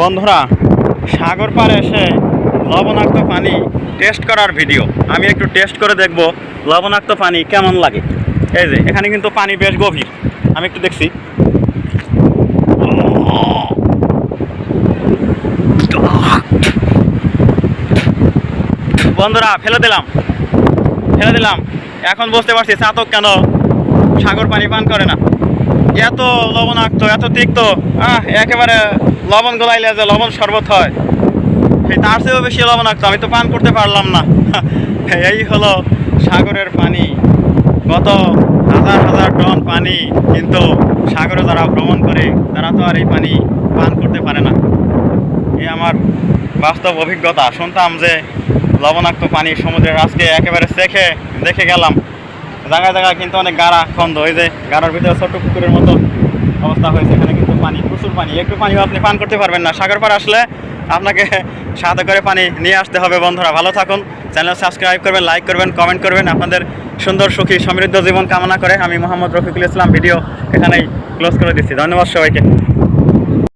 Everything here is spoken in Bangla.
বন্ধুরা, সাগর পাড়ে এসে লবণাক্ত পানি টেস্ট করার ভিডিও আমি একটু টেস্ট করে দেখব লবণাক্ত পানি কেমন লাগে। এই যে, এখানে কিন্তু পানি বেশ গভীর। আমি একটু দেখছি। বন্ধুরা, ফেলে দিলাম। ফেলে দিলাম। এখন বুঝতে পারছি চাতক কেন সাগর পানি পান করে না। এত লবণাক্ত, এত তিক্ত, আহ, একেবারে লবণ গলাইলে যে লবণ শরবত হয়। সেই তার চেয়েও বেশি লবণাক্ত, আমি তো পান করতে পারলাম না। এই হলো সাগরের পানি। কত হাজার হাজার টন পানি কিন্তু সাগরে যারা ভ্রমণ করে, তারা তো আর এই পানি পান করতে পারে না। এই আমার বাস্তব অভিজ্ঞতা। শুনতাম যে লবণাক্ত পানি সমুদ্রের আজকে একেবারে চেখে দেখে গেলাম। জায়গায় জায়গায় কিন্তু অনেক গাড়া খন্দ ওই যে গাড়ার ভিতরে ছোট্ট পুকুরের মতো অবস্থা হয়েছে, এখানে কিন্তু পানি, প্রচুর পানি। একটু পানিও আপনি পান করতে পারবেন না। সাগর পার আসলে আপনাকে সাথে করে পানি নিয়ে আসতে হবে বন্ধুরা। ভালো থাকুন। চ্যানেল সাবস্ক্রাইব করবেন, লাইক করবেন, কমেন্ট করবেন। আপনাদের সুন্দর সুখী, সমৃদ্ধ জীবন কামনা করে আমি মোহাম্মদ রফিকুল ইসলাম ভিডিও এখানেই ক্লোজ করে দিচ্ছি। ধন্যবাদ সবাইকে।